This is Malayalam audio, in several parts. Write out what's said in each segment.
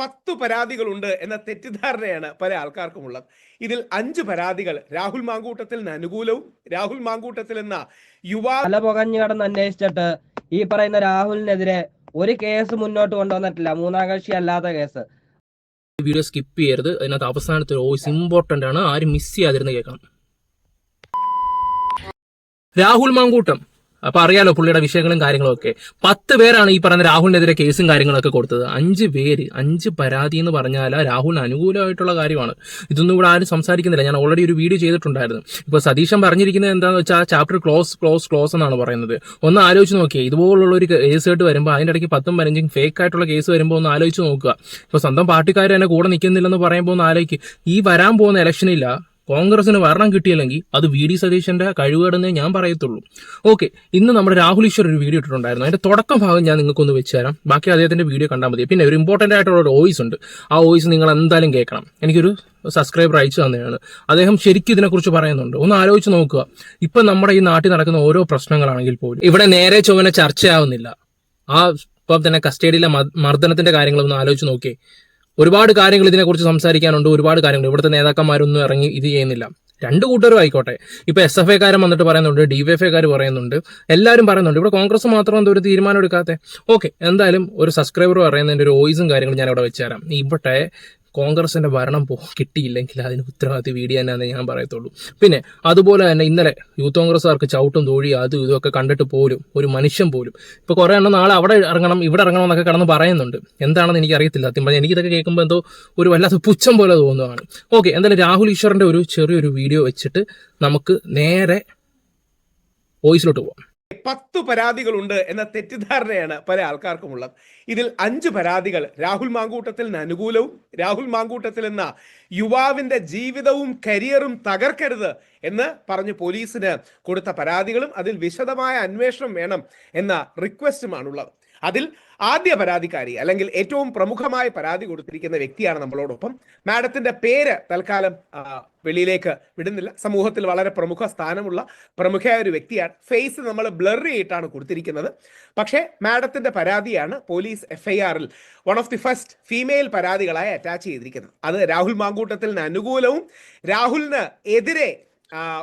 പത്ത് പരാതികളുണ്ട് എന്ന തെറ്റിദ്ധാരണയാണ് പല ആൾക്കാർക്കും ഉള്ളത് ഇതിൽ അഞ്ച് പരാതികൾ രാഹുൽ മാങ്കൂട്ടത്തിന് അനുകൂലവും രാഹുൽ മാങ്കൂട്ടത്തിൽ എന്ന യുവാ തല പുകഞ്ഞു കടന്ന് അന്വേഷിച്ചിട്ട് ഈ പറയുന്ന രാഹുലിനെതിരെ ഒരു കേസ് മുന്നോട്ട് കൊണ്ടുവന്നിട്ടില്ല. മൂന്നാം കക്ഷി അല്ലാത്ത കേസ്. വീഡിയോ സ്കിപ്പ് ചെയ്യരുത്. അതിനകത്ത് അവസാനത്തെ ഒരു വോയിസ് ഇമ്പോർട്ടന്റ് ആണ്. ആരും മിസ് ചെയ്യാതിരുന്ന് കേൾക്കണം. രാഹുൽ മാങ്കൂട്ടം. അപ്പൊ അറിയാലോ പുള്ളിയുടെ വിഷയങ്ങളും കാര്യങ്ങളും ഒക്കെ. പത്ത് പേരാണ് ഈ പറഞ്ഞ രാഹുലിനെതിരെ കേസും കാര്യങ്ങളൊക്കെ കൊടുത്തത്. അഞ്ച് പേര് അഞ്ച് പരാതി എന്ന് പറഞ്ഞാൽ രാഹുലിന് അനുകൂലമായിട്ടുള്ള കാര്യമാണ്. ഇതൊന്നും ഇവിടെ ആരും സംസാരിക്കുന്നില്ല. ഞാൻ ഓൾറെഡി ഒരു വീഡിയോ ചെയ്തിട്ടുണ്ടായിരുന്നു. ഇപ്പൊ സതീശൻ പറഞ്ഞിരിക്കുന്നത് എന്താണെന്ന് വെച്ചാൽ ചാപ്റ്റർ ക്ലോസ് ക്ലോസ് ക്ലോസ് എന്നാണ് പറയുന്നത്. ഒന്ന് ആലോചിച്ച് നോക്കിയേ. ഇതുപോലുള്ള ഒരു കേസ് കേട്ട് വരുമ്പോൾ അതിന്റെ ഇടയ്ക്ക് പത്തും പതിനഞ്ചും ഫേക്ക് ആയിട്ടുള്ള കേസ് വരുമ്പോൾ ഒന്ന് ആലോചിച്ച് നോക്കുക. ഇപ്പൊ സ്വന്തം പാർട്ടിക്കാർ തന്നെ കൂടെ നിൽക്കുന്നില്ലെന്ന് പറയുമ്പോൾ ഒന്ന് ആലോചിക്കുക ഈ വരാൻ പോകുന്ന ഇലക്ഷനില്ല കോൺഗ്രസിന് ഭരണം കിട്ടിയില്ലെങ്കിൽ അത് വി ഡി സതീശന്റെ കഴിവുകേടെന്നേ ഞാൻ പറയത്തുള്ളൂ. ഓക്കെ ഇന്ന് നമ്മുടെ രാഹുൽ ഈശ്വർ ഒരു വീഡിയോ ഇട്ടിട്ടുണ്ടായിരുന്നു. അതിന്റെ തുടക്കം ഭാഗം ഞാൻ നിങ്ങൾക്കൊന്ന് വെച്ച് തരാം. ബാക്കി അദ്ദേഹത്തിന്റെ വീഡിയോ കണ്ടാൽ മതി. പിന്നെ ഒരു ഇമ്പോർട്ടന്റ് ആയിട്ടുള്ള ഒരു വോയിസ് ഉണ്ട്. ആ വോയിസ് നിങ്ങൾ എന്തായാലും കേൾക്കണം. എനിക്കൊരു സബ്സ്ക്രൈബർ അയച്ചു തന്നെയാണ് അദ്ദേഹം ശരിക്കും ഇതിനെക്കുറിച്ച് പറയുന്നുണ്ട്. ഒന്ന് ആലോചിച്ച് നോക്കുക. ഇപ്പൊ നമ്മുടെ ഈ നാട്ടിൽ നടക്കുന്ന ഓരോ പ്രശ്നങ്ങളാണെങ്കിൽ പോലും ഇവിടെ നേരെ ചൊവ്വനെ ചർച്ചയാവുന്നില്ല. ആ ഇപ്പം തന്നെ കസ്റ്റഡിയിലെ മർദ്ദനത്തിന്റെ കാര്യങ്ങളൊന്ന് ആലോചിച്ച് നോക്കിയേ. ഒരുപാട് കാര്യങ്ങൾ ഇതിനെക്കുറിച്ച് സംസാരിക്കാനുണ്ട് ഒരുപാട് കാര്യങ്ങൾ. ഇവിടുത്തെ നേതാക്കന്മാരൊന്നും ഇറങ്ങി ഇത് ചെയ്യുന്നില്ല. രണ്ട് കൂട്ടരും ആയിക്കോട്ടെ ഇപ്പൊ എസ് എഫ് എക്കാരൻ വന്നിട്ട് പറയുന്നുണ്ട് ഡി വൈ എഫ് എക്കാർ പറയുന്നുണ്ട് എല്ലാവരും പറയുന്നുണ്ട്. ഇവിടെ കോൺഗ്രസ് മാത്രം എന്തോ ഒരു തീരുമാനം എടുക്കാത്തെ. ഓക്കെ എന്തായാലും ഒരു സബ്സ്ക്രൈബർ പറയുന്നതിന്റെ ഒരു വോയിസും കാര്യങ്ങളും ഞാൻ ഇവിടെ വെച്ചുതരാം. ഇവിടെ കോൺഗ്രസിന്റെ ഭരണം പോ കിട്ടിയില്ലെങ്കിൽ അതിന് ഉത്തരവാദിത്വ വീഡിയോ തന്നെയാണെന്ന് ഞാൻ പറയത്തുള്ളൂ. പിന്നെ അതുപോലെ തന്നെ ഇന്നലെ യൂത്ത് കോൺഗ്രസ്സുകാർക്ക് ചവിട്ടും തോഴി അതും ഇതുമൊക്കെ കണ്ടിട്ട് പോലും ഒരു മനുഷ്യൻ പോലും ഇപ്പോൾ കുറേ എണ്ണം നാളെ അവിടെ ഇറങ്ങണം ഇവിടെ ഇറങ്ങണം എന്നൊക്കെ കടന്ന് പറയുന്നുണ്ട്. എന്താണെന്ന് എനിക്ക് അറിയത്തില്ല. സത്യം പറഞ്ഞാൽ എനിക്കിതൊക്കെ കേൾക്കുമ്പോൾ എന്തോ ഒരു വല്ലാത്ത പുച്ഛം പോലെ തോന്നുകയാണ് ഓക്കെ എന്തായാലും രാഹുൽ ഈശ്വറിന്റെ ഒരു ചെറിയൊരു വീഡിയോ വെച്ചിട്ട് നമുക്ക് നേരെ വോയിസിലോട്ട് പോവാം. പത്ത് പരാതികളുണ്ട് എന്ന തെറ്റിദ്ധാരണയാണ് പല ആൾക്കാർക്കും ഉള്ളത് ഇതിൽ അഞ്ച് പരാതികൾ രാഹുൽ മാങ്കൂട്ടത്തിന് അനുകൂലവും രാഹുൽ മാങ്കൂട്ടത്തിൽ എന്ന യുവാവിന്റെ ജീവിതവും കരിയറും തകർക്കരുത് എന്ന് പറഞ്ഞ് പോലീസിന് കൊടുത്ത പരാതികളും അതിൽ വിശദമായ അന്വേഷണം വേണം എന്ന റിക്വസ്റ്റുമാണുള്ളത്. അതിൽ ആദ്യ പരാതിക്കാരി അല്ലെങ്കിൽ ഏറ്റവും പ്രമുഖമായ പരാതി കൊടുത്തിരിക്കുന്ന വ്യക്തിയാണ് നമ്മളോടൊപ്പം. മാഡത്തിന്റെ പേര് തൽക്കാലം വെളിയിലേക്ക് വിടുന്നില്ല. സമൂഹത്തിൽ വളരെ പ്രമുഖ സ്ഥാനമുള്ള പ്രമുഖയായ ഒരു വ്യക്തിയാണ്. ഫേസ് നമ്മൾ ബ്ലർ ചെയ്തിട്ടാണ് കൊടുത്തിരിക്കുന്നത്. പക്ഷേ മാഡത്തിന്റെ പരാതിയാണ് police എഫ്ഐആറിൽ one of the first female പരാതികളായി attach ചെയ്തിരിക്കുന്നത്. അത് രാഹുൽ മാങ്കൂട്ടത്തിന് അനുകൂലവും രാഹുലിന് എതിരെ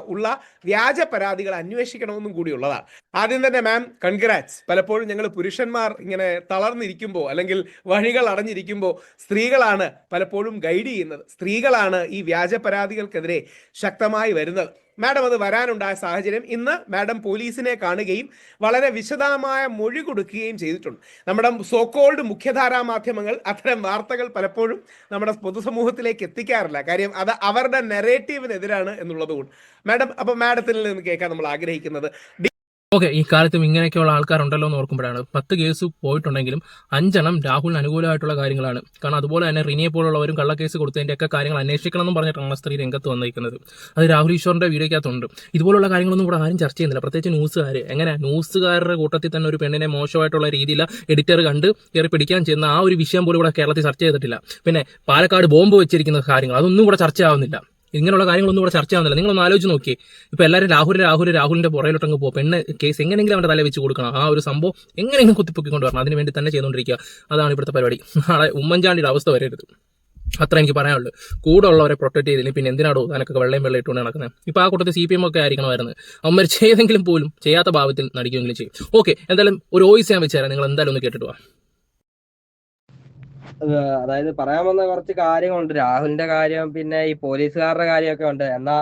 ഉള്ള വ്യാജ പരാതികൾ അന്വേഷിക്കണമെന്നും കൂടിയുള്ളതാണ് ആദ്യം തന്നെ മാം കൺഗ്രാറ്റ്സ് പലപ്പോഴും ഞങ്ങൾ പുരുഷന്മാർ ഇങ്ങനെ തളർന്നിരിക്കുമ്പോൾ അല്ലെങ്കിൽ വഴികൾ അടഞ്ഞിരിക്കുമ്പോൾ സ്ത്രീകളാണ് പലപ്പോഴും ഗൈഡ് ചെയ്യുന്നത്. സ്ത്രീകളാണ് ഈ വ്യാജ പരാതികൾക്കെതിരെ ശക്തമായി വരുന്നത്. മാഡം അത് വരാനുണ്ടായ സാഹചര്യം ഇന്ന് മാഡം പോലീസിനെ കാണുകയും വളരെ വിശദമായ മൊഴി കൊടുക്കുകയും ചെയ്തിട്ടുണ്ട്. നമ്മുടെ സോക്കോൾഡ് മുഖ്യധാരാ മാധ്യമങ്ങൾ അത്തരം വാർത്തകൾ പലപ്പോഴും നമ്മുടെ പൊതുസമൂഹത്തിലേക്ക് എത്തിക്കാറില്ല. കാര്യം അത് അവരുടെ നെറേറ്റീവിനെതിരാണ് എന്നുള്ളതുകൊണ്ട്. മാഡം അപ്പൊ മാഡത്തിൽ നിന്ന് കേൾക്കാൻ നമ്മൾ ആഗ്രഹിക്കുന്നത്. ഓക്കെ ഈ കാലത്തും ഇങ്ങനെയൊക്കെയുള്ള ആൾക്കാരുണ്ടല്ലോ എന്ന് ഓർക്കുമ്പോഴാണ് പത്ത് കേസ് പോയിട്ടുണ്ടെങ്കിലും അഞ്ചെണ്ണം രാഹുലിന് അനുകൂലമായിട്ടുള്ള കാര്യങ്ങളാണ്. കാരണം അതുപോലെ തന്നെ റിനിയെ പോലുള്ളവരും കള്ളക്കേസ് കൊടുത്തതിന്റെയൊക്കെ കാര്യങ്ങൾ അന്വേഷിക്കണം എന്നും പറഞ്ഞിട്ടാണ് സ്ത്രീ രംഗത്ത് വന്നിരിക്കുന്നത്. അത് രാഹുൽ ഈശ്വറിന്റെ വീഡിയോക്കകത്തുണ്ട്. ഇതുപോലുള്ള കാര്യങ്ങളൊന്നും ഇവിടെ ആരും ചർച്ച ചെയ്യുന്നില്ല. പ്രത്യേകിച്ച് ന്യൂസുകാർ എങ്ങനെ? ന്യൂസുകാരുടെ കൂട്ടത്തിൽ തന്നെ ഒരു പെണ്ണിനെ മോശമായിട്ടുള്ള രീതിയിൽ എഡിറ്റർ കണ്ട് കയറി പിടിക്കാൻ ചെയ്യുന്ന ആ ഒരു വിഷയം പോലും ഇവിടെ കേരളത്തിൽ ചർച്ച ചെയ്തിട്ടില്ല. പിന്നെ പാലക്കാട് ബോംബ് വെച്ചിരിക്കുന്ന കാര്യങ്ങൾ അതൊന്നും ഇവിടെ ചർച്ചയാവുന്നില്ല. ഇങ്ങനെയുള്ള കാര്യങ്ങളൊന്നും ഇവിടെ ചർച്ച ചർച്ചയാവുന്നില്ല നിങ്ങളൊന്ന് ആലോചിച്ച് നോക്കി ഇപ്പൊ എല്ലാവരും രാഹുൽ രാഹുൽ രാഹുലിന്റെ പുറയിലോട്ടങ്ങ് പോകും പെണ്ണ് കേസ് എങ്ങനെയെങ്കിലും അവന്റെ തല വെച്ച് കൊടുക്കണം. ആ ഒരു സംഭവം എങ്ങനെയെങ്കിലും കുത്തിപ്പൊക്കിക്കൊണ്ട് വരണം. അതിന് വേണ്ടി തന്നെ ചെയ്തുകൊണ്ടിരിക്കുക. അതാണ് ഇവിടുത്തെ പരിപാടി. നാളെ ഉമ്മൻചാണ്ടിയുടെ അവസ്ഥ വരരുത്. അത്ര എനിക്ക് പറയാനുള്ളൂ. കൂടെ ഉള്ളവരെ പ്രൊട്ടക്ട് ചെയ്തില്ല? പിന്നെ എന്തിനാടോ അതിനൊക്കെ വെള്ളയും വെള്ളം ഇട്ടുകൊണ്ട് നടക്കുന്നത് ഇപ്പൊ ആ കൂട്ടത്തിൽ സി പി എം ഒക്കെ ആയിരിക്കണമായിരുന്നു. അവന്മാർ ചെയ്തെങ്കിലും പോലും ചെയ്യാത്ത ഭാവത്തിൽ നടിക്കുമെങ്കിലും ചെയ്യും. ഓക്കെ എന്തായാലും ഒരു വോയിസ് ഞാൻ വെച്ചുതരാം നിങ്ങൾ എന്തായാലും ഒന്ന് കേട്ടിട്ട് അതായത് പറയാൻ വന്ന കുറച്ച് കാര്യങ്ങളുണ്ട്. രാഹുലിന്റെ കാര്യം പിന്നെ ഈ പോലീസുകാരുടെ കാര്യമൊക്കെ ഉണ്ട്. എന്നാ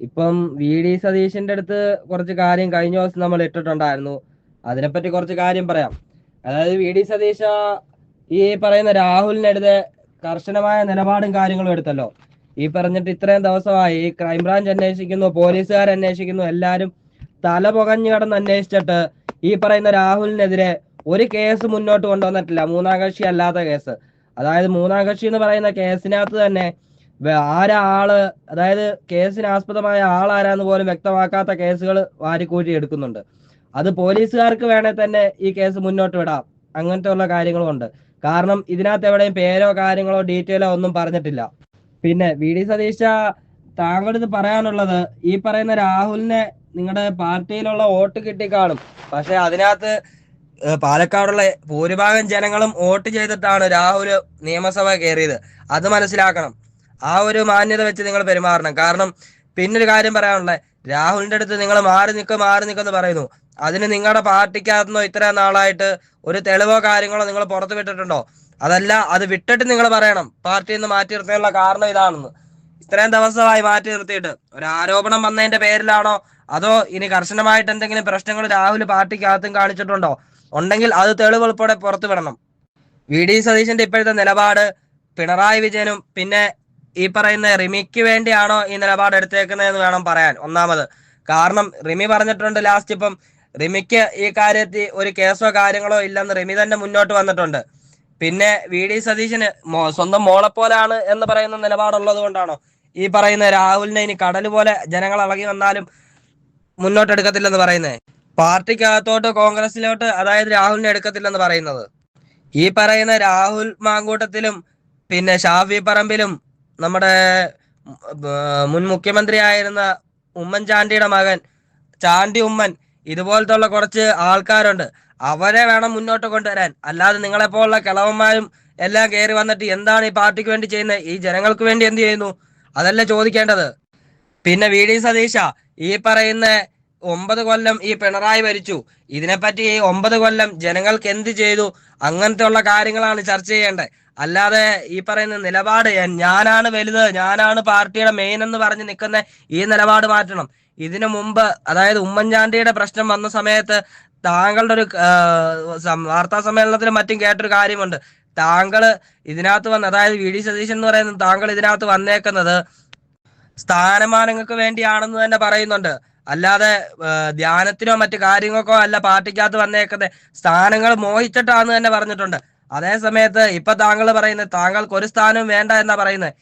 ഇപ്പം വി ഡി സതീശന്റെ അടുത്ത് കുറച്ച് കാര്യം കഴിഞ്ഞ ദിവസം നമ്മൾ ഇട്ടിട്ടുണ്ടായിരുന്നു. അതിനെപ്പറ്റി കുറച്ച് കാര്യം പറയാം. അതായത് വി ഡി സതീശ ഈ പറയുന്ന രാഹുലിനെടുത്ത് കർശനമായ നിലപാടും കാര്യങ്ങളും എടുത്തല്ലോ. ഈ പറഞ്ഞിട്ട് ഇത്രയും ദിവസമായി ക്രൈംബ്രാഞ്ച് അന്വേഷിക്കുന്നു പോലീസുകാർ അന്വേഷിക്കുന്നു എല്ലാരും തല പുകഞ്ഞു കിടന്ന് അന്വേഷിച്ചിട്ട് ഈ പറയുന്ന രാഹുലിനെതിരെ ഒരു കേസ് മുന്നോട്ട് കൊണ്ടുവന്നിട്ടില്ല. മൂന്നാം കക്ഷി അല്ലാത്ത കേസ് അതായത് മൂന്നാം കക്ഷി എന്ന് പറയുന്ന കേസിനകത്ത് തന്നെ ആരാൾ അതായത് കേസിന് ആസ്പദമായ ആളാരാന്ന് പോലും വ്യക്തമാക്കാത്ത കേസുകൾ വാരിക്കൂട്ടി എടുക്കുന്നുണ്ട്. അത് പോലീസുകാർക്ക് വേണേ തന്നെ ഈ കേസ് മുന്നോട്ട് വിടാം. അങ്ങനത്തെ ഉള്ള കാര്യങ്ങളും ഉണ്ട്. കാരണം ഇതിനകത്ത് എവിടെയും പേരോ കാര്യങ്ങളോ ഡീറ്റെയിലോ ഒന്നും പറഞ്ഞിട്ടില്ല. പിന്നെ വി. ഡി. സതീശ താങ്കളുടെ പറയാനുള്ളത് ഈ പറയുന്ന രാഹുലിനെ നിങ്ങളുടെ പാർട്ടിയിലുള്ള വോട്ട് കിട്ടിക്കാണും. പക്ഷെ അതിനകത്ത് പാലക്കാടുള്ള ഭൂരിഭാഗം ജനങ്ങളും വോട്ട് ചെയ്തിട്ടാണ് രാഹുൽ നിയമസഭ കയറിയത് അത് മനസ്സിലാക്കണം. ആ ഒരു മാന്യത വെച്ച് നിങ്ങൾ പെരുമാറണം. കാരണം പിന്നൊരു കാര്യം പറയാനുള്ളത് രാഹുലിന്റെ അടുത്ത് നിങ്ങൾ മാറി നിൽക്കുക മാറി നിൽക്കുമെന്ന് പറയുന്നു. അതിന് നിങ്ങളുടെ പാർട്ടിക്കകത്തുനിന്നോ ഇത്ര നാളായിട്ട് ഒരു തെളിവോ കാര്യങ്ങളോ നിങ്ങൾ പുറത്തു വിട്ടിട്ടുണ്ടോ? അതല്ല അത് വിട്ടിട്ട് നിങ്ങൾ പറയണം. പാർട്ടി നിന്ന് മാറ്റി നിർത്താനുള്ള കാരണം ഇതാണെന്ന്. ഇത്രയും ദിവസമായി മാറ്റി നിർത്തിയിട്ട് ഒരു ആരോപണം വന്നതിന്റെ പേരിലാണോ? അതോ ഇനി കർശനമായിട്ട് എന്തെങ്കിലും പ്രശ്നങ്ങൾ രാഹുൽ പാർട്ടിക്കകത്തും കാണിച്ചിട്ടുണ്ടോ? ഉണ്ടെങ്കിൽ അത് തെളിവ് പുറത്തു വിടണം വി ഡി സതീശന്റെ ഇപ്പോഴത്തെ നിലപാട് പിണറായി വിജയനും പിന്നെ ഈ പറയുന്ന റിമിക്ക് വേണ്ടിയാണോ ഈ നിലപാട് എടുത്തേക്കുന്നതെന്ന് വേണം പറയാൻ. ഒന്നാമത് കാരണം റിമി പറഞ്ഞിട്ടുണ്ട് ലാസ്റ്റ് ഇപ്പം റിമിക്ക് ഈ കാര്യത്തിൽ ഒരു കേസോ കാര്യങ്ങളോ ഇല്ലെന്ന് റിമി തന്നെ മുന്നോട്ട് വന്നിട്ടുണ്ട്. പിന്നെ വി ഡി സതീശന് സ്വന്തം മോളെപ്പോലാണ് എന്ന് പറയുന്ന നിലപാടുള്ളത് കൊണ്ടാണോ ഈ പറയുന്ന രാഹുലിനെ ഇനി കടൽ പോലെ ജനങ്ങൾ ഇളകി വന്നാലും മുന്നോട്ടെടുക്കത്തില്ലെന്ന് പറയുന്നത് പാർട്ടിക്കകത്തോട്ട് കോൺഗ്രസിലോട്ട് അതായത് രാഹുലിനെ എടുക്കത്തില്ലെന്ന് പറയുന്നത്. ഈ പറയുന്ന രാഹുൽ മാങ്കൂട്ടത്തിലും പിന്നെ ഷാഫി പറമ്പിലും നമ്മുടെ മുൻ മുഖ്യമന്ത്രിയായിരുന്ന ഉമ്മൻചാണ്ടിയുടെ മകൻ ചാണ്ടി ഉമ്മൻ ഇതുപോലത്തെ ഉള്ള കുറച്ച് ആൾക്കാരുണ്ട്. അവരെ വേണം മുന്നോട്ട് കൊണ്ടുവരാൻ. അല്ലാതെ നിങ്ങളെപ്പോലുള്ള കിളവന്മാരും എല്ലാം കയറി വന്നിട്ട് എന്താണ് ഈ പാർട്ടിക്ക് വേണ്ടി ചെയ്യുന്നത്? ഈ ജനങ്ങൾക്ക് വേണ്ടി എന്ത് ചെയ്യുന്നു? അതല്ല ചോദിക്കേണ്ടത്. പിന്നെ വി. ഡി. സതീശ ഈ പറയുന്ന ഒമ്പത് കൊല്ലം ഈ പിണറായി ഭരിച്ചു. ഇതിനെപ്പറ്റി ഈ ഒമ്പത് കൊല്ലം ജനങ്ങൾക്ക് എന്ത് ചെയ്തു? അങ്ങനത്തെ ഉള്ള കാര്യങ്ങളാണ് ചർച്ച ചെയ്യേണ്ടത്. അല്ലാതെ ഈ പറയുന്ന നിലപാട് ഞാനാണ് വലുത് ഞാനാണ് പാർട്ടിയുടെ മെയിൻ എന്ന് പറഞ്ഞ് നിൽക്കുന്ന ഈ നിലപാട് മാറ്റണം. ഇതിനു മുമ്പ് അതായത് ഉമ്മൻചാണ്ടിയുടെ പ്രശ്നം വന്ന സമയത്ത് താങ്കളുടെ ഒരു വാർത്താ സമ്മേളനത്തിലും മറ്റും കേട്ടൊരു കാര്യമുണ്ട്. താങ്കൾ ഇതിനകത്ത് വന്ന് അതായത് വി ഡി സതീശൻ എന്ന് പറയുന്നത് താങ്കൾ ഇതിനകത്ത് വന്നേക്കുന്നത് സ്ഥാനമാനങ്ങൾക്ക് വേണ്ടിയാണെന്ന് തന്നെ പറയുന്നുണ്ട്. അല്ലാതെ ധ്യാനത്തിനോ മറ്റു കാര്യങ്ങൾക്കോ അല്ല പാർട്ടിക്കകത്ത് വന്നേക്കുന്നത് സ്ഥാനങ്ങൾ മോഹിച്ചിട്ടാന്ന് തന്നെ പറഞ്ഞിട്ടുണ്ട്. അതേ സമയത്ത് ഇപ്പൊ താങ്കൾ പറയുന്നത് താങ്കൾക്ക് ഒരു സ്ഥാനവും വേണ്ട എന്നാ പറയുന്നത്.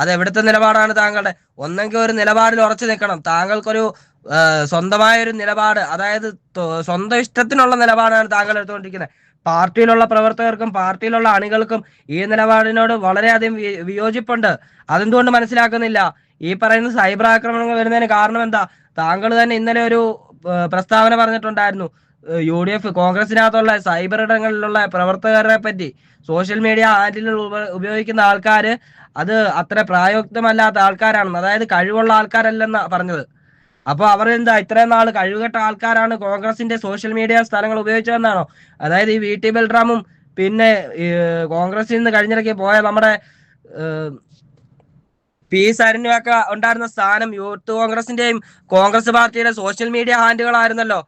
അത് എവിടുത്തെ നിലപാടാണ് താങ്കളുടെ? ഒന്നെങ്കിൽ ഒരു നിലപാടിൽ ഉറച്ചു നിൽക്കണം. താങ്കൾക്കൊരു സ്വന്തമായ ഒരു നിലപാട് അതായത് സ്വന്തം ഇഷ്ടത്തിനുള്ള നിലപാടാണ് താങ്കൾ എടുത്തുകൊണ്ടിരിക്കുന്നത്. പാർട്ടിയിലുള്ള പ്രവർത്തകർക്കും പാർട്ടിയിലുള്ള അണികൾക്കും ഈ നിലപാടിനോട് വളരെയധികം വിയോജിപ്പുണ്ട്. അതെന്തുകൊണ്ട് മനസ്സിലാക്കുന്നില്ല? ഈ പറയുന്ന സൈബർ ആക്രമണങ്ങൾ വരുന്നതിന് കാരണം എന്താ? താങ്കൾ തന്നെ ഇന്നലെ ഒരു പ്രസ്താവന പറഞ്ഞിട്ടുണ്ടായിരുന്നു. യു ഡി എഫ് കോൺഗ്രസിനകത്തുള്ള സൈബർ ഇടങ്ങളിലുള്ള പ്രവർത്തകരെ പറ്റി. സോഷ്യൽ മീഡിയ ഹാൻഡിലുകൾ ഉപയോഗിക്കുന്ന ആൾക്കാര് അത് അത്ര പ്രായോക്തമല്ലാത്ത ആൾക്കാരാണെന്ന് അതായത് കഴിവുള്ള ആൾക്കാരല്ലെന്ന് പറഞ്ഞത്. അപ്പൊ അവർ എന്താ ഇത്രയും നാൾ കഴിവുകെട്ട ആൾക്കാരാണ് കോൺഗ്രസിന്റെ സോഷ്യൽ മീഡിയ സ്ഥലങ്ങൾ ഉപയോഗിച്ചതെന്നാണോ? അതായത് ഈ വി ടി ബൽറാമും പിന്നെ കോൺഗ്രസിൽ നിന്ന് കഴിഞ്ഞിടയ്ക്ക് പോയ നമ്മുടെ പി സരണ്യൊക്കെ ഉണ്ടായിരുന്ന സ്ഥാനം യൂത്ത് കോൺഗ്രസിന്റെയും കോൺഗ്രസ് പാർട്ടിയുടെ സോഷ്യൽ മീഡിയ ഹാൻഡുകളായിരുന്നല്ലോ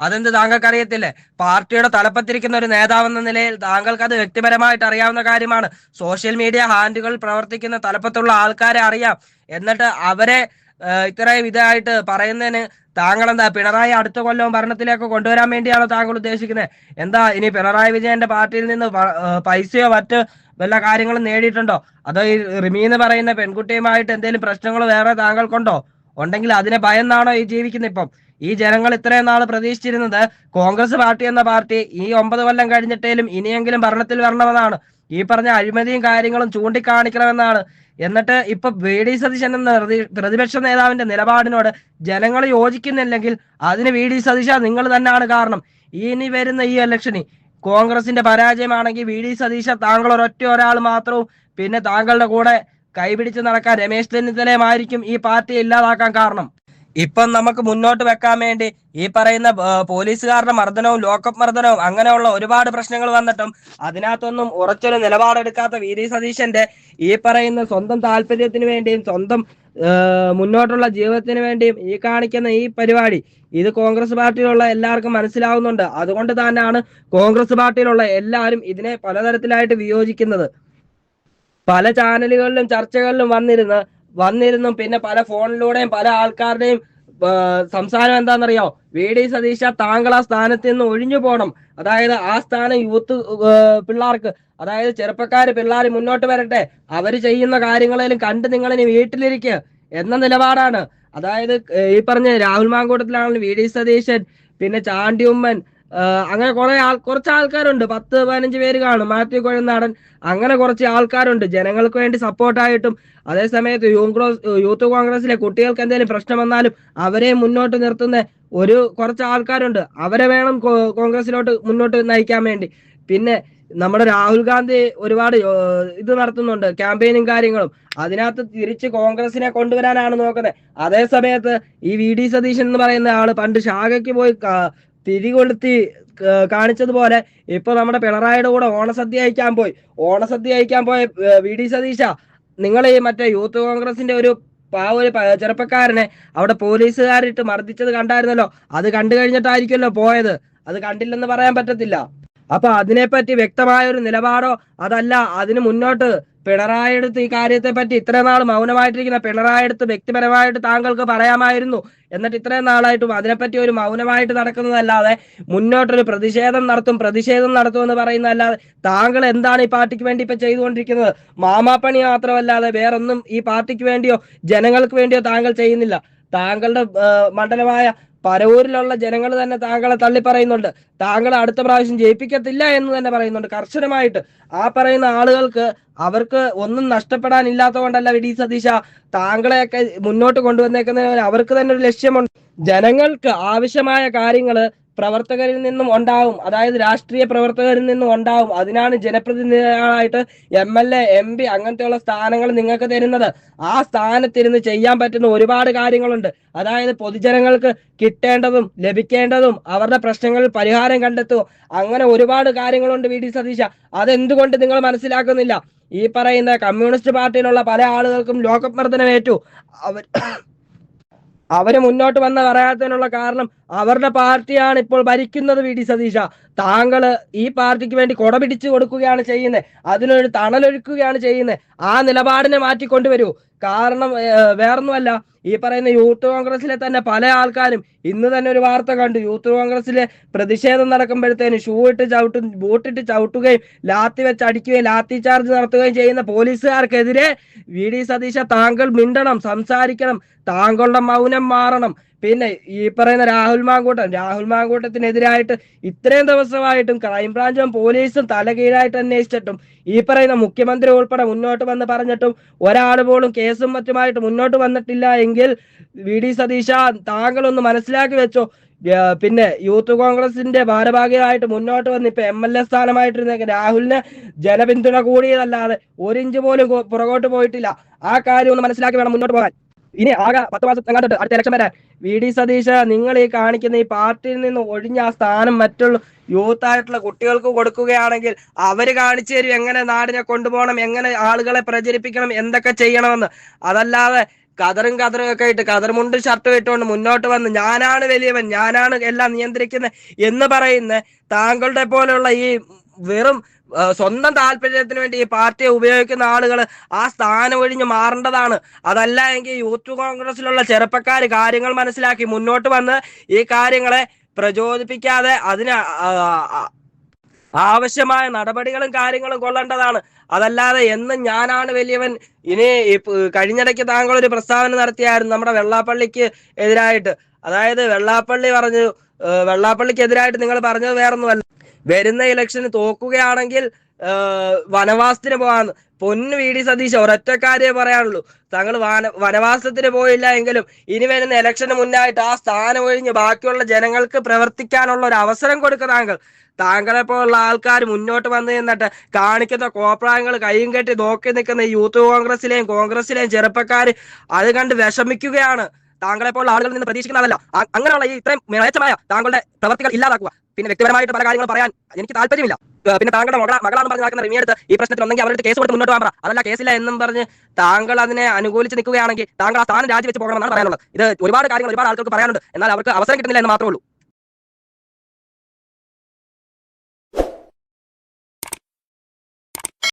അതെന്ത് താങ്കൾക്ക് അറിയത്തില്ലേ പാർട്ടിയുടെ തലപ്പത്തിരിക്കുന്ന ഒരു നേതാവെന്ന നിലയിൽ താങ്കൾക്ക് അത് വ്യക്തിപരമായിട്ട് അറിയാവുന്ന കാര്യമാണ്. സോഷ്യൽ മീഡിയ ഹാൻഡുകൾ പ്രവർത്തിക്കുന്ന തലപ്പത്തുള്ള ആൾക്കാരെ അറിയാം. എന്നിട്ട് അവരെ ഇത്രയും ഇതായിട്ട് പറയുന്നതിന് താങ്കൾ എന്താ പിണറായി അടുത്ത കൊല്ലവും ഭരണത്തിലേക്ക് കൊണ്ടുവരാൻ വേണ്ടിയാണോ താങ്കൾ ഉദ്ദേശിക്കുന്നത്? എന്താ ഇനി പിണറായി വിജയന്റെ പാർട്ടിയിൽ നിന്ന് പൈസയോ മറ്റ് വല്ല കാര്യങ്ങളും നേടിയിട്ടുണ്ടോ? അതോ ഈ റിമി എന്ന് പറയുന്ന പെൺകുട്ടിയുമായിട്ട് എന്തെങ്കിലും പ്രശ്നങ്ങൾ വേറെ താങ്കൾക്കുണ്ടോ? ഉണ്ടെങ്കിൽ അതിനെ ഭയന്നാണോ ഈ ജീവിക്കുന്നത് ഇപ്പം? ഈ ജനങ്ങൾ ഇത്രയും നാൾ പ്രതീക്ഷിച്ചിരുന്നത് കോൺഗ്രസ് പാർട്ടി എന്ന പാർട്ടി ഈ ഒമ്പത് കൊല്ലം കഴിഞ്ഞിട്ടേലും ഇനിയെങ്കിലും ഭരണത്തിൽ വരണമെന്നാണ്. ഈ പറഞ്ഞ അഴിമതിയും കാര്യങ്ങളും ചൂണ്ടിക്കാണിക്കണമെന്നാണ്. എന്നിട്ട് ഇപ്പൊ വി ഡി സതീശൻ എന്ന പ്രതിപക്ഷ നേതാവിന്റെ നിലപാടിനോട് ജനങ്ങൾ യോജിക്കുന്നില്ലെങ്കിൽ അതിന് വി ഡി സതീശ നിങ്ങൾ തന്നെയാണ് കാരണം. ഇനി വരുന്ന ഈ ഇലക്ഷന് കോൺഗ്രസിന്റെ പരാജയമാണെങ്കിൽ വി ഡി സതീശ താങ്കൾ ഒരൊറ്റ ഒരാൾ മാത്രവും പിന്നെ താങ്കളുടെ കൂടെ കൈപിടിച്ച് നടക്കാൻ രമേശ് ചെന്നിത്തലയുമായിരിക്കും ഈ പാർട്ടി ഇല്ലാതാക്കാൻ കാരണം. ഇപ്പം നമുക്ക് മുന്നോട്ട് വെക്കാൻ വേണ്ടി ഈ പറയുന്ന പോലീസുകാരുടെ മർദ്ദനവും ലോക്കപ്പ് മർദ്ദനവും അങ്ങനെയുള്ള ഒരുപാട് പ്രശ്നങ്ങൾ വന്നിട്ടും അതിനകത്തൊന്നും ഉറച്ചൊരു നിലപാടെടുക്കാത്ത വി ഡി സതീശന്റെ ഈ പറയുന്ന സ്വന്തം താല്പര്യത്തിന് വേണ്ടിയും സ്വന്തം മുന്നോട്ടുള്ള ജീവിതത്തിന് വേണ്ടിയും ഈ കാണിക്കുന്ന ഈ പരിപാടി ഇത് കോൺഗ്രസ് പാർട്ടിയിലുള്ള എല്ലാവർക്കും മനസ്സിലാവുന്നുണ്ട്. അതുകൊണ്ട് തന്നെയാണ് കോൺഗ്രസ് പാർട്ടിയിലുള്ള എല്ലാവരും ഇതിനെ പലതരത്തിലായിട്ട് വിയോജിക്കുന്നത്. പല ചാനലുകളിലും ചർച്ചകളിലും വന്നിരുന്ന് വന്നിരുന്നും പിന്നെ പല ഫോണിലൂടെയും പല ആൾക്കാരുടെയും സംസാരം എന്താണെന്നറിയോ? വി ഡി സതീശ താങ്കൾ ആ സ്ഥാനത്ത് നിന്ന് ഒഴിഞ്ഞു പോകണം അതായത് ആ സ്ഥാനം യൂത്ത് പിള്ളേർക്ക് അതായത് ചെറുപ്പക്കാർ പിള്ളേർ മുന്നോട്ട് വരട്ടെ. അവർ ചെയ്യുന്ന കാര്യങ്ങളെങ്കിലും കണ്ട് നിങ്ങളിനി വീട്ടിലിരിക്കുക എന്ന നിലപാടാണ്. അതായത് ഈ പറഞ്ഞ രാഹുൽ മാങ്കൂട്ടത്തിലാണെങ്കിലും വി ഡി സതീശൻ പിന്നെ ചാണ്ടി ഉമ്മൻ ആ, അങ്ങനെ കുറെ ആൾ കുറച്ച് ആൾക്കാരുണ്ട്. പത്ത് പതിനഞ്ച് പേര് കാണും. മാത്യു കൊഴനാടൻ അങ്ങനെ കുറച്ച് ആൾക്കാരുണ്ട്. ജനങ്ങൾക്ക് വേണ്ടി സപ്പോർട്ടായിട്ടും അതേസമയത്ത് യൂൺക്രോസ് യൂത്ത് കോൺഗ്രസിലെ കുട്ടികൾക്ക് എന്തെങ്കിലും പ്രശ്നം വന്നാലും അവരെ മുന്നോട്ട് നിർത്തുന്ന ഒരു കുറച്ച് ആൾക്കാരുണ്ട്. അവരെ വേണം കോൺഗ്രസിലോട്ട് മുന്നോട്ട് നയിക്കാൻ വേണ്ടി. പിന്നെ നമ്മുടെ രാഹുൽ ഗാന്ധി ഒരുപാട് ഇത് നടത്തുന്നുണ്ട്. ക്യാമ്പയിനും കാര്യങ്ങളും. അതിനകത്ത് തിരിച്ച് കോൺഗ്രസിനെ കൊണ്ടുവരാനാണ് നോക്കുന്നത്. അതേ സമയത്ത് ഈ വി ഡി സതീശൻ എന്ന് പറയുന്ന ആൾ പണ്ട് ശാഖയ്ക്ക് പോയി തിരികൊളുത്തി കാണിച്ചതുപോലെ ഇപ്പൊ നമ്മുടെ പിണറായിയുടെ കൂടെ ഓണസദ്യ അയക്കാൻ പോയി. ഓണസദ്യ അയക്കാൻ പോയ വി ഡി സതീശ നിങ്ങൾ ഈ മറ്റേ യൂത്ത് കോൺഗ്രസിന്റെ ഒരു ആ ഒരു ചെറുപ്പക്കാരനെ അവിടെ പോലീസുകാരിട്ട് മർദ്ദിച്ചത് കണ്ടായിരുന്നല്ലോ? അത് കണ്ടു കഴിഞ്ഞിട്ടായിരിക്കുമല്ലോ പോയത്. അത് കണ്ടില്ലെന്ന് പറയാൻ പറ്റത്തില്ല. അപ്പൊ അതിനെപ്പറ്റി വ്യക്തമായ ഒരു നിലപാടോ അതല്ല അതിന് മുന്നോട്ട് പിണറായി എടുത്ത് ഈ കാര്യത്തെ പറ്റി ഇത്രയും നാൾ മൗനമായിട്ടിരിക്കുന്ന പിണറായി എടുത്ത് വ്യക്തിപരമായിട്ട് താങ്കൾക്ക് പറയാമായിരുന്നു. എന്നിട്ട് ഇത്രയും നാളായിട്ടും അതിനെപ്പറ്റി ഒരു മൗനമായിട്ട് നടക്കുന്നതല്ലാതെ മുന്നോട്ടൊരു പ്രതിഷേധം നടത്തും പ്രതിഷേധം നടത്തും എന്ന് പറയുന്നതല്ലാതെ താങ്കൾ എന്താണ് ഈ പാർട്ടിക്ക് വേണ്ടി ഇപ്പൊ ചെയ്തുകൊണ്ടിരിക്കുന്നത്? മാമാപ്പണി മാത്രമല്ലാതെ വേറൊന്നും ഈ പാർട്ടിക്ക് വേണ്ടിയോ ജനങ്ങൾക്ക് വേണ്ടിയോ താങ്കൾ ചെയ്യുന്നില്ല. താങ്കളുടെ മണ്ഡലമായ പരവൂരിലുള്ള ജനങ്ങൾ തന്നെ താങ്കളെ തള്ളി പറയുന്നുണ്ട്. താങ്കൾ അടുത്ത പ്രാവശ്യം ജയിപ്പിക്കത്തില്ല എന്ന് തന്നെ പറയുന്നുണ്ട്. കർശനമായിട്ട്. ആ പറയുന്ന ആളുകൾക്ക് അവർക്ക് ഒന്നും നഷ്ടപ്പെടാനില്ലാത്ത കൊണ്ടല്ല വി സതീശ താങ്കളെയൊക്കെ മുന്നോട്ട് കൊണ്ടുവന്നേക്കുന്നതിന് അവർക്ക് തന്നെ ഒരു ലക്ഷ്യമുണ്ട്. ജനങ്ങൾക്ക് ആവശ്യമായ കാര്യങ്ങൾ പ്രവർത്തകരിൽ നിന്നും ഉണ്ടാവും. അതായത് രാഷ്ട്രീയ പ്രവർത്തകരിൽ നിന്നും ഉണ്ടാവും. അതിനാണ് ജനപ്രതിനിധികളായിട്ട് M L A M P അങ്ങനത്തെയുള്ള സ്ഥാനങ്ങൾ നിങ്ങൾക്ക് തരുന്നത്. ആ സ്ഥാനത്തിരുന്ന് ചെയ്യാൻ പറ്റുന്ന ഒരുപാട് കാര്യങ്ങളുണ്ട്. അതായത് പൊതുജനങ്ങൾക്ക് കിട്ടേണ്ടതും ലഭിക്കേണ്ടതും അവരുടെ പ്രശ്നങ്ങളിൽ പരിഹാരം കണ്ടെത്തും. അങ്ങനെ ഒരുപാട് കാര്യങ്ങളുണ്ട് വി ഡി സതീശ. അതെന്തുകൊണ്ട് നിങ്ങൾ മനസ്സിലാക്കുന്നില്ല? ഈ പറയുന്ന കമ്മ്യൂണിസ്റ്റ് പാർട്ടിയിലുള്ള പല ആളുകൾക്കും ലോകമർദ്ദനമേറ്റു മർദ്ദനമേറ്റു അവർ അവർ മുന്നോട്ട് വന്ന് പറയാത്തതിനുള്ള കാരണം അവരുടെ പാർട്ടിയാണ് ഇപ്പോൾ ഭരിക്കുന്നത് വി ഡി സതീശ. താങ്കൾ ഈ പാർട്ടിക്ക് വേണ്ടി കൊട പിടിച്ചു കൊടുക്കുകയാണ് ചെയ്യുന്നത്. അതിനൊരു തണലൊഴുക്കുകയാണ് ചെയ്യുന്നത്. ആ നിലപാടിനെ മാറ്റിക്കൊണ്ടുവരൂ. കാരണം വേറൊന്നുമല്ല. ഈ പറയുന്ന യൂത്ത് കോൺഗ്രസിലെ തന്നെ പല ആൾക്കാരും ഇന്ന് തന്നെ ഒരു വാർത്ത കണ്ടു. യൂത്ത് കോൺഗ്രസിലെ പ്രതിഷേധം നടക്കുമ്പോഴത്തേന് ഷൂ ഇട്ട് ചവിട്ടും ബൂട്ടിട്ട് ചവിട്ടുകയും ലാത്തി വെച്ച് അടിക്കുകയും ലാത്തി ചാർജ് നടത്തുകയും ചെയ്യുന്ന പോലീസുകാർക്കെതിരെ വി. ഡി. സതീശ താങ്കൾ മിണ്ടണം സംസാരിക്കണം. താങ്കളുടെ മൗനം മാറണം. പിന്നെ ഈ പറയുന്ന രാഹുൽ മാങ്കൂട്ടം രാഹുൽ മാങ്കൂട്ടത്തിനെതിരായിട്ട് ഇത്രയും ദിവസമായിട്ടും ക്രൈംബ്രാഞ്ചും പോലീസും തലകീഴായിട്ട് അന്വേഷിച്ചിട്ടും ഈ പറയുന്ന മുഖ്യമന്ത്രി ഉൾപ്പെടെ മുന്നോട്ട് വന്ന് പറഞ്ഞിട്ടും ഒരാൾ പോലും കേസും മറ്റുമായിട്ട് മുന്നോട്ട് വന്നിട്ടില്ല എങ്കിൽ വി ഡി സതീശ താങ്കളൊന്ന് മനസ്സിലാക്കി വെച്ചോ. പിന്നെ യൂത്ത് കോൺഗ്രസിന്റെ ഭാരവാഹിയായിട്ട് മുന്നോട്ട് വന്ന് ഇപ്പൊ എം എൽ എ സ്ഥാനമായിട്ടിരുന്ന രാഹുലിന് ജനപിന്തുണ കൂടിയതല്ലാതെ ഒരിഞ്ച് പോലും പുറകോട്ട് പോയിട്ടില്ല. ആ കാര്യം ഒന്ന് മനസ്സിലാക്കി വേണം മുന്നോട്ട് പോകാൻ. ഇനി ആകെ പത്ത് മാസം എങ്ങാണ്ട് അടുത്ത ഇലക്ഷൻ വരെ. വി ഡി സതീശ നിങ്ങൾ ഈ കാണിക്കുന്ന ഈ പാർട്ടിയിൽ നിന്ന് ഒഴിഞ്ഞ ആ സ്ഥാനം മറ്റുള്ള യൂത്ത് ആയിട്ടുള്ള കുട്ടികൾക്ക് കൊടുക്കുകയാണെങ്കിൽ അവർ കാണിച്ചു തരും എങ്ങനെ നാടിനെ കൊണ്ടുപോകണം എങ്ങനെ ആളുകളെ പ്രചരിപ്പിക്കണം എന്തൊക്കെ ചെയ്യണമെന്ന്. അതല്ലാതെ കതറും കതറും ഒക്കെ ഇട്ട് കതർമുണ്ട് ഷർട്ട് ഇട്ടുകൊണ്ട് മുന്നോട്ട് വന്ന് ഞാനാണ് വലിയവൻ ഞാനാണ് എല്ലാം നിയന്ത്രിക്കുന്നത് എന്ന് പറയുന്ന താങ്കളുടെ പോലെയുള്ള ഈ വെറും സ്വന്തം താല്പര്യത്തിന് വേണ്ടി ഈ പാർട്ടിയെ ഉപയോഗിക്കുന്ന ആളുകൾ ആ സ്ഥാനം ഒഴിഞ്ഞ് മാറേണ്ടതാണ്. അതല്ല എങ്കിൽ യൂത്ത് കോൺഗ്രസിലുള്ള ചെറുപ്പക്കാർ കാര്യങ്ങൾ മനസ്സിലാക്കി മുന്നോട്ട് വന്ന് ഈ കാര്യങ്ങളെ പ്രചോദിപ്പിക്കാതെ അതിന് ആവശ്യമായ നടപടികളും കാര്യങ്ങളും കൊള്ളേണ്ടതാണ്. അതല്ലാതെ എന്നും ഞാനാണ് വലിയവൻ. ഇനി കഴിഞ്ഞിടയ്ക്ക് താങ്കൾ ഒരു പ്രസ്താവന നടത്തിയായിരുന്നു നമ്മുടെ വെള്ളാപ്പള്ളിക്ക് എതിരായിട്ട്. അതായത് വെള്ളാപ്പള്ളി പറഞ്ഞു വെള്ളാപ്പള്ളിക്ക് എതിരായിട്ട് നിങ്ങൾ പറഞ്ഞത് വേറൊന്നുമല്ല. വരുന്ന ഇലക്ഷന് തോക്കുകയാണെങ്കിൽ വനവാസത്തിന് പോകാന്ന് പൊന്നു വി ഡി സതീശ ഒരൊറ്റ കാര്യമേ പറയാനുള്ളൂ. താങ്കൾ വന വനവാസത്തിന് പോയില്ല എങ്കിലും ഇനി വരുന്ന ഇലക്ഷന് മുന്നായിട്ട് ആ സ്ഥാനം ഒഴിഞ്ഞ് ബാക്കിയുള്ള ജനങ്ങൾക്ക് പ്രവർത്തിക്കാനുള്ള ഒരു അവസരം കൊടുക്കുക താങ്കൾ. താങ്കളെ പോലുള്ള ആൾക്കാർ മുന്നോട്ട് വന്നു നിന്നിട്ട് കാണിക്കുന്ന കോപ്രായങ്ങൾ കൈയും കെട്ടി നോക്കി നിൽക്കുന്ന യൂത്ത് കോൺഗ്രസിലെയും കോൺഗ്രസിലെയും ചെറുപ്പക്കാർ അത് കണ്ട് വിഷമിക്കുകയാണ്. താങ്കളെ പോലുള്ള ആളുകളിൽ നിന്ന് പ്രതീക്ഷിക്കുന്നതല്ല ആളല്ല. അങ്ങനെയുള്ള ഈ ഇത്രയും മികച്ചമായ താങ്കളുടെ പ്രവർത്തികൾ ഇല്ലാതാക്കുക. പിന്നെ വ്യക്തിപരമായിട്ട് പല കാര്യങ്ങളും പറയാൻ എനിക്ക് താല്പര്യമില്ല. പിന്നെ താങ്കളുടെ മകള മകളാണെന്ന് പറഞ്ഞ് നടക്കുന്ന റിമി എടുത്ത് ഈ പ്രശ്നത്തിൽ ഒന്നെങ്കിൽ അവരുടെ കേസ് കൊടുത്ത് മുന്നോട്ട് പോകാൻ അതല്ല കേസില്ല എന്നും പറഞ്ഞ് താങ്കൾ അതിനെ അനുകൂലിച്ച് നിൽക്കുകയാണെങ്കിൽ താങ്കൾ ആ സ്ഥാനം രാജിവെച്ച് പോകണമെന്നാണ് പറയാനുള്ളത്. ഇത് ഒരുപാട് കാര്യങ്ങൾ ഒരുപാട് ആൾക്കാർക്ക് പറയാനുണ്ട്. എന്നാൽ അവർക്ക് അവസരം കിട്ടുന്നില്ല എന്ന് മാത്രമേ ഉള്ളൂ.